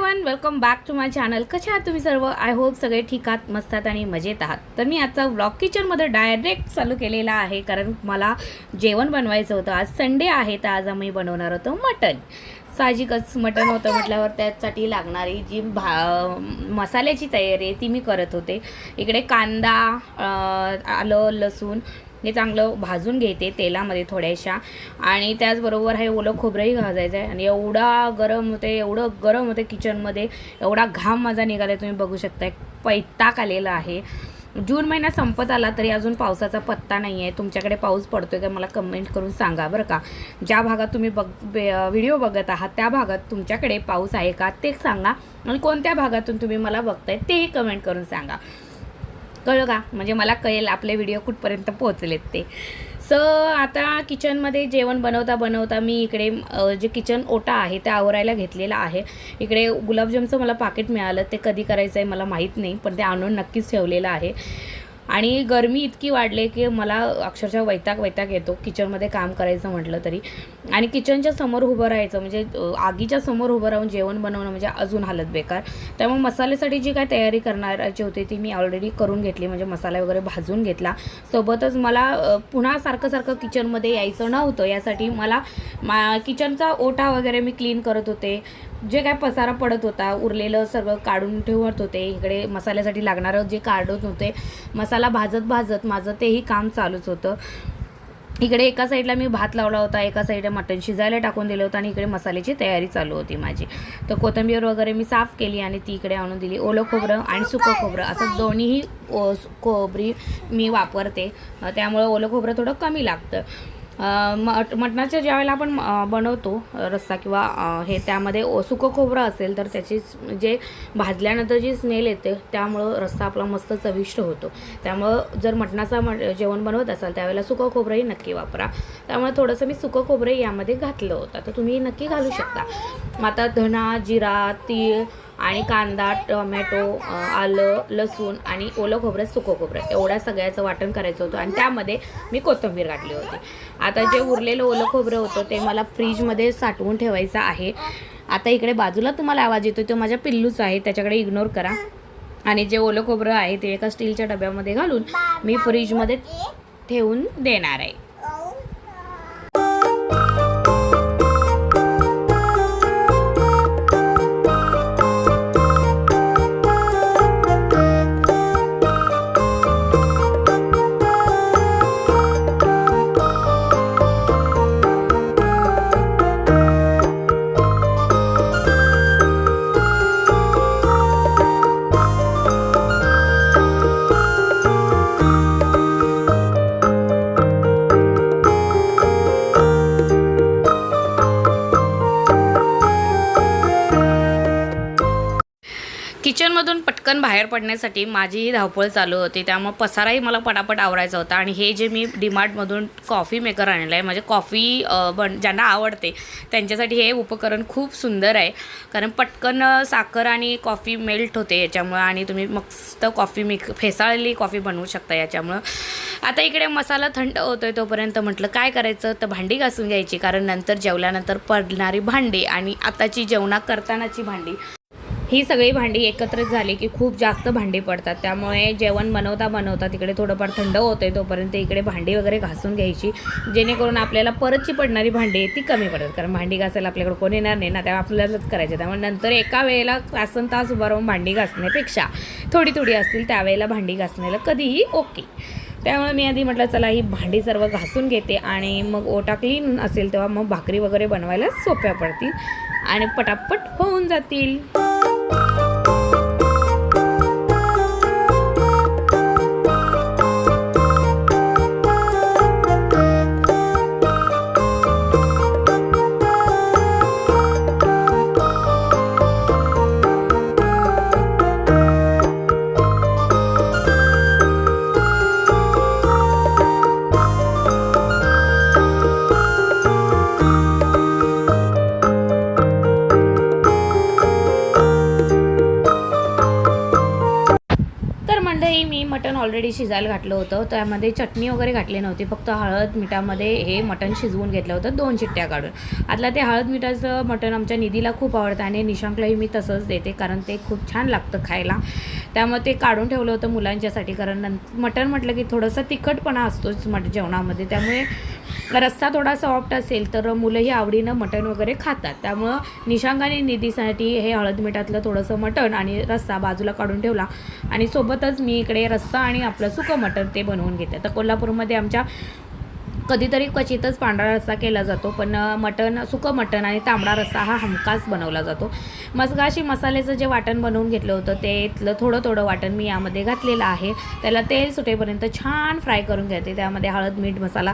One welcome back to my channel कशा आहात तुम्ही सर्व? आय होप सगळे ठीक आहात मस्त आहात आणि मजेत आहात. तर मी आजचा व्लॉग किचनमध्ये डायरेक्ट चालू केलेला आहे कारण मला जेवण बनवायचं होतं. आज संडे आहे तर आज आम्ही बनवणार होतो मटन साहजिकच मटन होतं म्हटल्यावर त्यासाठी लागणारी जी भा मसाल्याची तयारी आहे ती मी करत होते. इकडे कांदा आलं लसूण हे चांगलं भाजून घेते तेलामध्ये थोड्याशा. आणि त्याचबरोबर हे ओलं खोबरंही भाजायचं आहे. आणि एवढा गरम होते एवढं गरम होते किचनमध्ये. एवढा घाम माझा निघाला तुम्ही बघू शकता पैताक आलेला आहे. जून महिना संपत आला तरी अजून पावसाचा पत्ता नाही आहे तुमच्याकडे पाऊस पडतो आहे का मला कमेंट करून सांगा बरं का. ज्या भागात तुम्ही बघ व्हिडिओ बघत आहात त्या भागात तुमच्याकडे पाऊस आहे का ते सांगा. आणि कोणत्या भागातून तुम्ही मला बघताय तेही कमेंट करून सांगा. कळलं का? म्हणजे मला कळेल आपले व्हिडिओ कुठपर्यंत पोहोचलेत ते. सो आता किचनमध्ये जेवण बनवता बनवता मी इकडे जे किचन ओटा आहे ते आवरायला घेतलेला आहे. इकडे गुलाबजामचं मला पाकिट मिळालं. ते कधी करायचं आहे मला माहीत नाही पण ते आणून नक्कीच ठेवलेलं आहे. आणि गरमी इतकी वाढले की मला अक्षरशः वैताग वैताग येतो. किचनमध्ये काम करायचं म्हटलं तरी. आणि किचनच्या समोर उभं राहायचं म्हणजे आगीच्या समोर उभं राहून जेवण बनवणं म्हणजे अजून हालत बेकार. त्यामुळे मसाल्यासाठी जी काय तयारी करणाराची होती ती मी ऑलरेडी करून घेतली. म्हणजे मसाला वगैरे भाजून घेतला. सोबतच मला पुन्हा सारखं सारखं किचनमध्ये यायचं नव्हतं. यासाठी मला मा किचनचा ओटा वगैरे मी क्लीन करत होते. जे काय पसारा पडत होता उरलेलं सगळं काढून ठेवत होते इकडे मसाल्यासाठी लागणारं जे काढत होते मसाला भाजत भाजत माझं तेही काम चालूच होतं. इकडे एका साईडला मी भात लावला होता एका साईडला मटण शिजायला टाकून दिलं होतं आणि इकडे मसाल्याची तयारी चालू होती माझी. तर कोथिंबीर वगैरे मी साफ केली आणि ती इकडे आणून दिली. ओलं खोबरं आणि सुकं खोबरं असं दोन्हीही ओ- खोबरी मी वापरते. त्यामुळं ओलं खोबरं थोडं कमी लागतं. मट मटणाच्या ज्यावेळेला आपण बनवतो रस्सा किंवा हे त्यामध्ये ओ- सुकं खोबरं असेल तर त्याची जे म्हणजे भाजल्यानंतर जी स्मेल येते त्यामुळं रस्सा आपला मस्त चविष्ट होतो. त्यामुळं जर मटणाचा मट जेवण बनवत असाल त्यावेळेला सुकं खोबरंही नक्की वापरा. त्यामुळे थोडंसं मी सुकं खोबरं यामध्ये घातलं होतं. तर तुम्ही नक्की घालू शकता. मग आता धना जिरा तीळ आणि कांदा टोमॅटो आलं लसूण आणि ओलं खोबरं सुकं खोबरं एवढ्या सगळ्याचं वाटण करायचं होतं. आणि त्यामध्ये मी कोथिंबीर घातली होती. आता जे उरलेलं ओलं खोबरं होतं ते मला फ्रीजमध्ये साठवून ठेवायचं आहे. आता इकडे बाजूला तुम्हाला आवाज येतो तो माझ्या पिल्लूच आहे. त्याच्याकडे इग्नोर करा. आणि जे ओलं खोबरं आहे ते एका स्टीलच्या डब्यामध्ये घालून मी फ्रीजमध्ये ठेवून देणार आहे. पटकन बाहेर पडण्यासाठी माझी धावपळ चालू होती. त्यामुळे पसाराही मला पटापट आवरायचा होता. आणि हे जे मी डीमार्टमधून कॉफी मेकर आणलं आहे म्हणजे कॉफी बन ज्यांना आवडते त्यांच्यासाठी हे उपकरण खूप सुंदर आहे. कारण पटकन साखर आणि कॉफी मेल्ट होते याच्यामुळं आणि तुम्ही मस्त कॉफी मिक फेसाळलेली कॉफी बनवू शकता याच्यामुळं. आता इकडे मसाला थंड होतो आहे तोपर्यंत म्हटलं काय करायचं? तर भांडी घासून घ्यायची कारण नंतर जेवल्यानंतर पडणारी भांडी आणि आताची जेवणा करतानाची भांडी ही सगळी भांडी एकत्रित झाली की खूप जास्त भांडी पडतात. त्यामुळे जेवण बनवता बनवता तिकडे थोडंफार थंड होते तोपर्यंत इकडे भांडी वगैरे घासून घ्यायची. जेणेकरून आपल्याला परतची पडणारी भांडी आहे ती कमी पडतात. कारण भांडी घासायला आपल्याकडे कोण येणार नाही ना त्यामुळे आपल्यालाच करायचे. त्यामुळे नंतर एका वेळेला तासन तास उभा राहून भांडी घासण्यापेक्षा थोडी थोडी असतील त्यावेळेला भांडी घासण्याला कधीही ओके. त्यामुळे मी आधी म्हटलं चला ही भांडी सर्व घासून घेते आणि मग ओटा क्लीन असेल तेव्हा मग भाकरी वगैरे बनवायला सोप्या पडतील आणि पटापट होऊन जातील. Bye. मी मटण ऑलरेडी शिजायला घातलं होतं. त्यामध्ये चटणी वगैरे घातली नव्हती. फक्त हळद मिठामध्ये हे मटण शिजवून घेतलं होतं दोन चिट्ट्या काढून. आतला ते हळद मिठाचं मटण आमच्या निधीला खूप आवडतं आणि निशांकलाही मी तसंच देते कारण ते खूप छान लागतं खायला. त्यामुळे ते काढून ठेवलं होतं मुलांच्यासाठी. कारण नंतर मटण म्हटलं की थोडंसं तिखटपणा असतोच मट जेवणामध्ये. त्यामुळे रस्सा थोडा सॉफ्ट असेल तर मुलंही आवडीनं मटण वगैरे खातात. त्यामुळं निशांक आणि निधीसाठी हे हळद मिठातलं थोडंसं मटण आणि रस्सा बाजूला काढून ठेवला. आणि सोबतच मी इकडे रस्सा आणि आपलं सुकं मटण ते बनवून घेते. तर कोल्हापूरमध्ये आमच्या कधीतरी क्वचितच पांढरा रस्सा केला जातो पण मटण सुकं मटण आणि तांबडा रस्सा हा हमखास बनवला जातो. मसगाशी मसाल्याचं जे वाटण बनवून घेतलं होतं ते इथलं थोडं थोडं वाटण मी यामध्ये घातलेलं आहे. त्याला तेल सुटेपर्यंत छान फ्राय करून घेते. त्यामध्ये हळद मीठ मसाला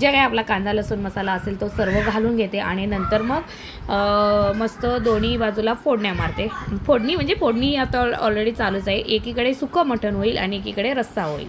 जे काही आपला कांदा लसूण मसाला असेल तो सर्व घालून घेते आणि नंतर मग मस्त दोन्ही बाजूला फोडण्या मारते. फोडणी म्हणजे फोडणी आता ऑलरेडी चालूच आहे. एकीकडे सुकं मटण होईल आणि एकीकडे रस्सा होईल.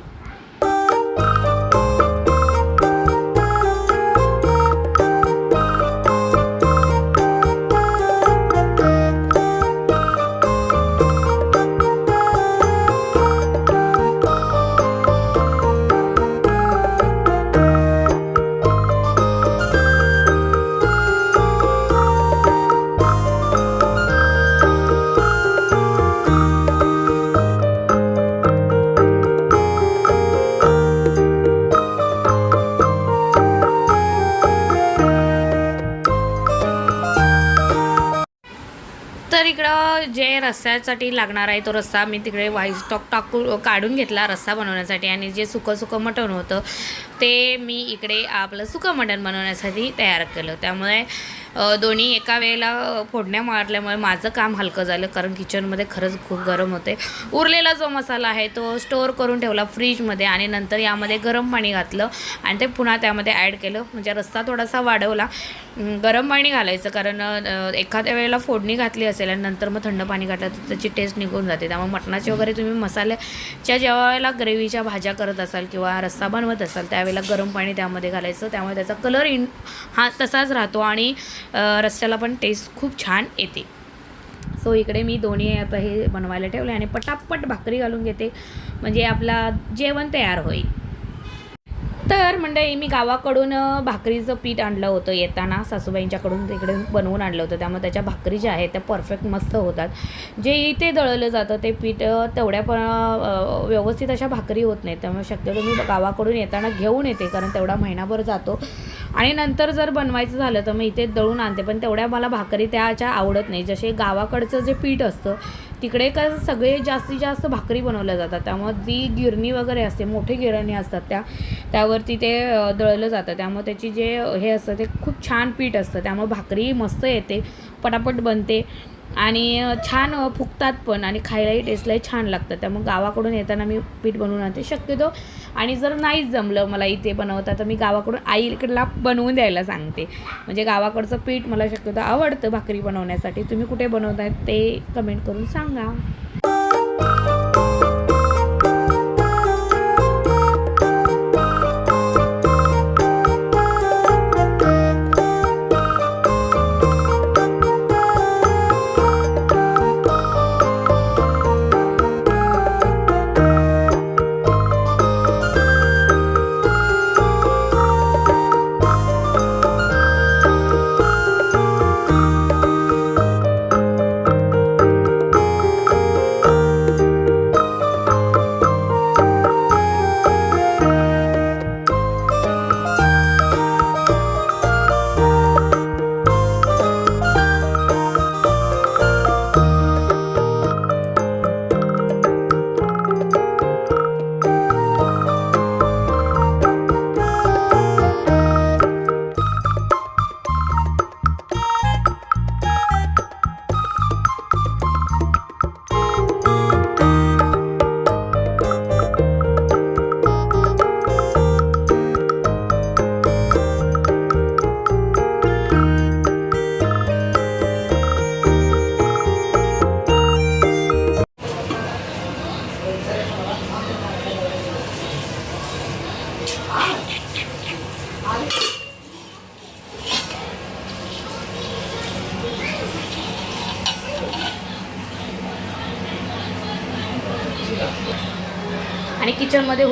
तर इकडं जे रस्स्यासाठी लागणार आहे तो रस्सा मी तिकडे व्हाईट स्टॉक टाकू काढून घेतला रस्सा बनवण्यासाठी आणि जे सुकं सुकं मटण होतं ते मी इकडे आपलं सुकं मटण बनवण्यासाठी तयार केलं. त्यामुळे दोन्ही एका वेळेला फोडण्या मारल्यामुळे माझं काम हलकं झालं कारण किचनमध्ये खरंच खूप गरम होते. उरलेला जो मसाला आहे तो स्टोअर करून ठेवला फ्रीजमध्ये आणि नंतर यामध्ये गरम पाणी घातलं आणि ते पुन्हा त्यामध्ये ॲड केलं. म्हणजे रस्सा थोडासा वाढवला. गरम पाणी घालायचं कारण एखाद्या वेळेला फोडणी घातली असेल आणि नंतर मग थंड पाणी घातलं तर त्याची टेस्ट निघून जाते. त्यामुळे मटणाची वगैरे तुम्ही मसाल्याच्या जेव्हा वेळेला ग्रेव्हीच्या भाज्या करत असाल किंवा रस्सा बनवत असाल त्यावेळेला गरम पाणी त्यामध्ये घालायचं. त्यामुळे त्याचा कलर इन हा तसाच राहतो आणि रस्त्याला पण टेस्ट खूप छान येते. सो इकडे मी दोन्ही हे बनवायला ठेवले आणि पटापट भाकरी घालून घेते. म्हणजे आपला जेवण तयार होईल. तर मंडळी मी गावाकडून भाकरीचं पीठ आणलं होतं येताना. सासूबाईंच्याकडून तिकडे बनवून आणलं होतं. त्यामुळे त्याच्या भाकरी ज्या आहेत त्या परफेक्ट मस्त होतात. जे इथे दळलं जातं ते पीठ तेवढ्या पण व्यवस्थित अशा भाकरी होत नाही त्यामुळे शक्यतो मी गावाकडून येताना घेऊन येते कारण तेवढा महिनाभर जातो. आणि नंतर जर बनवायचं झालं तर मग इथे दळून आणते. पण तेवढ्या मला भाकरी त्याच्या आवडत नाही. जसे गावाकडचं जे पीठ असतं तिकडे का सगळे जास्तीत जास्त भाकरी बनवल्या जातात. त्यामुळे ती गिरणी वगैरे असते मोठी गिरणी असतात त्या त्यावरती ते दळलं जातं. त्यामुळे त्याची जे हे असतं ते खूप छान पीठ असतं. त्यामुळे भाकरी मस्त येते पटापट बनते. आणि छान फुगतात पण आणि खायलाही टेस्टलाही छान लागतं त्यामुळे गावाकडून येताना मी पीठ बनवून आणते. शक्यतो आणि जर नाहीच जमलं मला इथे बनवता तर मी गावाकडून आईकडला बनवून द्यायला सांगते. म्हणजे गावाकडचं पीठ मला शक्यतो आवडतं भाकरी बनवण्यासाठी. तुम्ही कुठे बनवताय ते कमेंट करून सांगा.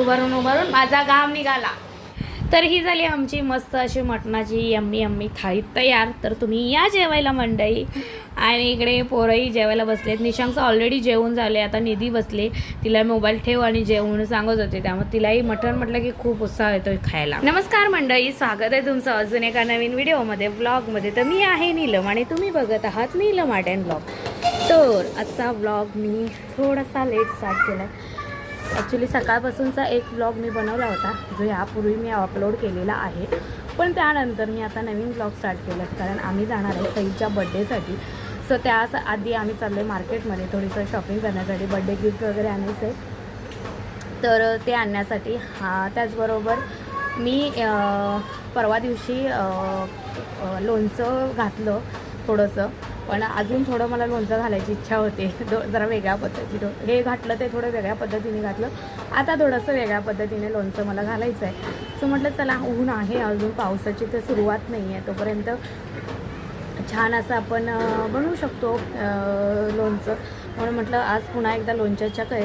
उभारून उभारून माझा घाम निघाला. तर ही झाली आमची मस्त अशी मटणाची यम्मी यम्मी थाळी तयार. तर तुम्ही या जेवायला मंडई आणि इकडे पोरंही जेवायला बसलेत. निशांकचं ऑलरेडी जेवण झाले आता निधी बसले. तिला मोबाईल ठेव आणि जेवण सांगत होते. त्यामुळे तिलाही मटण म्हटलं की खूप उत्साह येतो खायला. नमस्कार मंडळी. स्वागत आहे तुमचं अजून एका नवीन व्हिडिओमध्ये ब्लॉगमध्ये तर मी आहे नीलम आणि तुम्ही बघत आहात नीलम आर्ट अँड ब्लॉग. तर आजचा ब्लॉग मी थोडासा लेट स्टार्ट केला ॲक्च्युली सकाळपासूनचा एक ब्लॉग मी बनवला होता जो यापूर्वी मी अपलोड केलेला आहे. पण त्यानंतर मी आता नवीन ब्लॉग स्टार्ट केला कारण आम्ही जाणार आहे सईच्या बड्डेसाठी सो त्या आधी आम्ही चाललो आहे मार्केटमध्ये थोडीसं शॉपिंग करण्यासाठी बड्डे गिफ्ट वगैरे आणायचं. आहे तर ते आणण्यासाठी हा त्याचबरोबर मी परवा दिवशी लोणचं घातलं थोडंसं. पण अजून थोडं मला लोणचं घालायची इच्छा होते. दो जरा वेगळ्या पद्धतीनं हे घातलं ते थोडं वेगळ्या पद्धतीने घातलं. आता थोडंसं वेगळ्या पद्धतीने लोणचं मला घालायचं आहे सो म्हटलं चला ऊन आहे अजून पावसाची तर सुरुवात नाही आहे. तोपर्यंत छान असं आपण बनवू शकतो लोणचं. म्हणून म्हटलं आज पुन्हा एकदा लोणच्याच्या कै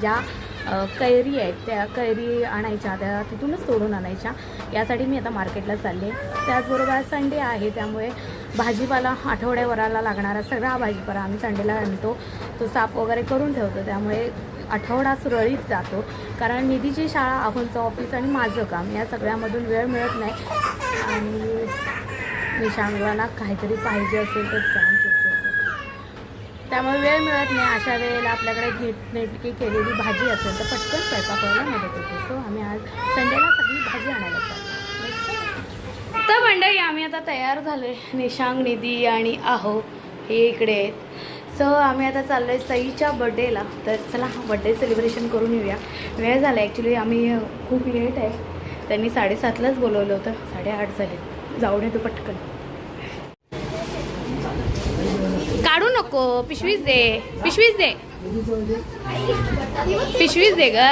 ज्या कैरी आहेत त्या कैरी आणायच्या त्या तिथूनच तोडून आणायच्या. यासाठी मी आता मार्केटला चालले. त्याचबरोबर आज संडे आहे त्यामुळे भाजीपाला आठवड्यावराला लागणारा सगळा भाजीपाला आम्ही संडेला आणतो. तो साफ वगैरे करून ठेवतो. त्यामुळे आठवडा सुरळीत जातो. कारण निधीची शाळा आहोंचं ऑफिस आणि माझं काम या सगळ्यामधून वेळ मिळत नाही. आणि निशांगला काहीतरी पाहिजे असेल तर काम त्यामुळे वेळ मिळत नाही. अशा वेळेला आपल्याकडे नीटनेटकी केलेली भाजी असेल तर पटकन स्वयंपाक व्हायला मदत होते. सो आम्ही आज संडेला सगळी भाजी आणायला चालतो मंडळी आम्ही आता तयार झालो आहे निशांग निधी आणि आहो हे इकडे आहेत. सो आम्ही आता चाललो आहे सईच्या बड्डेला तर चला बड्डे सेलिब्रेशन करून येऊया. वेळ झाला ॲक्च्युली आम्ही खूप लेट आहे. त्यांनी साडेसातलाच बोलवलं होतं. साडेआठ झाले. जाऊ दे तू पटकन. काढू नको. पिशवीच दे. पिशवीच दे. पिशवीच दे ग.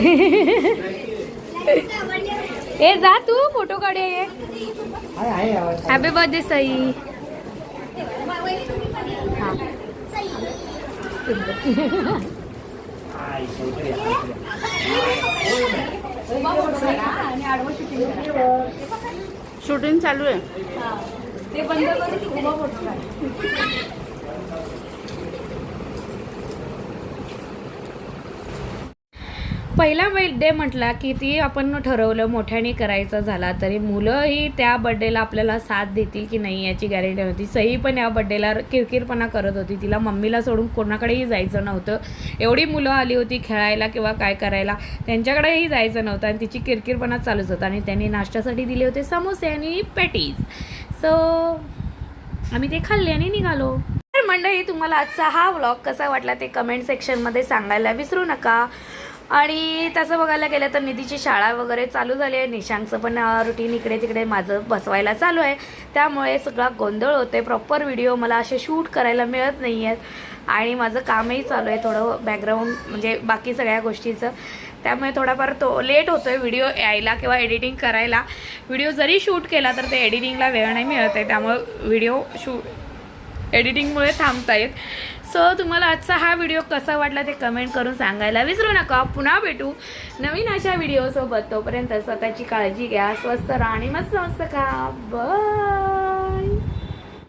ए जा तू फोटो काढूया ये हॅपी बर्थडे सई शूटिंग चालू आहे ते बंद करून उभा फोटो काढ. पहिला डे म्हटला की ती आपण ठरवलं मोठ्याने करायचा झाला तरी मुलंही त्या बड्डेला आपल्याला साथ देतील की नाही याची गॅरंटी नव्हती. सई पण या बड्डेला किरकिरपणा करत होती. तिला मम्मीला सोडून कोणाकडेही जायचं नव्हतं. एवढी मुलं आली होती खेळायला किंवा काय करायला. त्यांच्याकडेही जायचं नव्हतं आणि तिची किरकिरपणा चालूच होता आणि त्यांनी नाश्त्यासाठी दिले होते समोसे आणि पॅटीज सो आम्ही ते खाल्ले आणि निघालो. तर मंडळी तुम्हाला आजचा हा व्लॉग कसा वाटला ते कमेंट सेक्शनमध्ये सांगायला विसरू नका. आणि तसं बघायला गेलं तर निधीची शाळा वगैरे चालू झाली आहे. निशांकचं पण रुटीन इकडे तिकडे माझं बसवायला चालू आहे. त्यामुळे सगळा गोंधळ होते प्रॉपर व्हिडिओ मला असे शूट करायला मिळत नाही आहेत आणि माझं कामही चालू आहे थोडं बॅकग्राऊंड म्हणजे बाकी सगळ्या गोष्टीचं. त्यामुळे थोडाफार तो लेट होतो आहे व्हिडिओ यायला किंवा एडिटिंग करायला. व्हिडिओ जरी शूट केला तर ते एडिटिंगला वेळ नाही मिळत आहे. त्यामुळं व्हिडिओ शू एडिटिंगमुळे थांबता येत. सो तुम्हाला आजचा हा व्हिडिओ कसा वाटला ते कमेंट करून सांगायला विसरू नका. पुन्हा भेटू नवीन अशा व्हिडिओसोबत तोपर्यंत स्वतःची काळजी घ्या स्वस्त राहा आणि मस्त मस्त खा. बाय